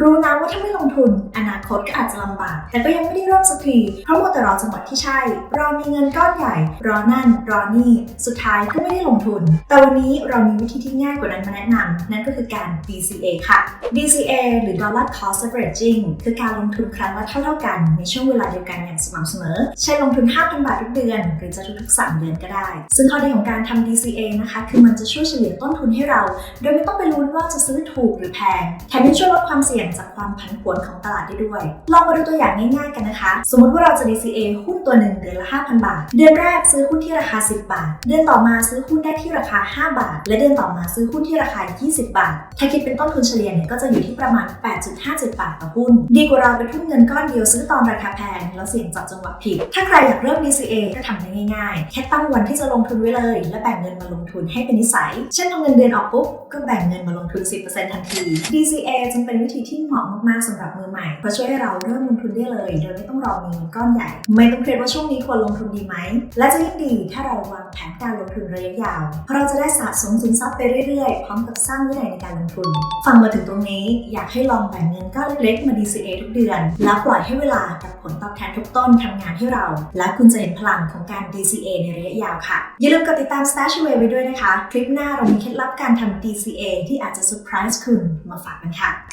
รู้นะว่าถ้าไม่ลงทุน อนาคตก็อาจจะลำบาก แต่ก็ยังไม่ได้เริ่มสักที เพราะมัวแต่รอจังหวะที่ใช่ รอมีเงินก้อนใหญ่ รอนั่น รอนี่ สุดท้ายก็ไม่ได้ลงทุน แต่วันนี้เรามีวิธีที่ง่ายกว่านั้นมาแนะนำ นั่นก็คือการ DCA ค่ะ DCA หรือ Dollar Cost Averaging คือการลงทุนครั้งละเท่าๆกัน ในช่วงเวลาเดียวกันอย่างสม่ำเสมอ ใช้ลงทุน 5,000 บาททุกเดือน หรือจะทุกๆ 3 เดือนก็ได้ ซึ่งข้อดีของการทำ DCA นะคะ คือมันจะช่วยเฉลี่ยต้นทุนให้เรา โดยไม่ต้องไปลุ้นว่าจะซื้อถูกหรือแพง แถมยังช่วยลดความเสี่ยงจากความผันผวนของตลาดได้ด้วย ลองมาดูตัวอย่างง่ายๆกันนะคะ สมมติว่าเราจะ DCA หุ้นตัวหนึ่งเดือนละ 5,000 บาท เดือนแรกซื้อหุ้นที่ราคา 10 บาท เดือนต่อมาซื้อหุ้นได้ที่ราคา 5 บาท และเดือนต่อมาซื้อหุ้นที่ราคา 20 บาท ถ้าคิดเป็นต้นทุนเฉลี่ยเนี่ยก็จะอยู่ที่ประมาณ 8.57 บาทต่อหุ้น ดีกว่าเราไปทุ่มเงินก้อนเดียวซื้อตอนราคาแพงแล้วเสี่ยงจับจังหวะผิด ถ้าใครอยากเริ่ม DCA ก็ทำได้ง่ายๆ แค่ตั้งวันที่จะลงทุนไว้เลย และแบ่งเงินมาลงทุนให้เป็นนิสัย เช่นพอเงินเดือนออกปุ๊บก็แบ่งเงินมาลงทุน 10%ทันที DCA จึงเป็นวิธีที่เหมาะมากๆสำหรับมือใหม่เพราะช่วยให้เราเริ่มลงทุนได้เลย โดยไม่ต้องรอมีเงินก้อนใหญ่ ไม่ต้องเครียดว่าช่วงนี้ควรลงทุนดีไหม และจะยิ่งดีถ้าเราวางแผนการลงทุนระยะยาว เพราะเราจะได้สะสมสินทรัพย์ไปเรื่อยๆ พร้อมกับสร้างวินัยในการลงทุน ฟังมาถึงตรงนี้อยากให้ลองแบ่งเงินก้อนเล็กๆมา DCA ทุกเดือน แล้วปล่อยให้เวลากับผลตอบแทนทุกต้นทำงานให้เรา และคุณจะเห็นพลังของการ DCA ในระยะยาวค่ะ อย่าลืมกดติดตาม Stash Away ไว้ด้วยนะคะ คลิปหน้าเรามีเคล็ดลับการทำ DCA ที่อาจจะเซอร์ไพรส์คุณมาฝากกันค่ะ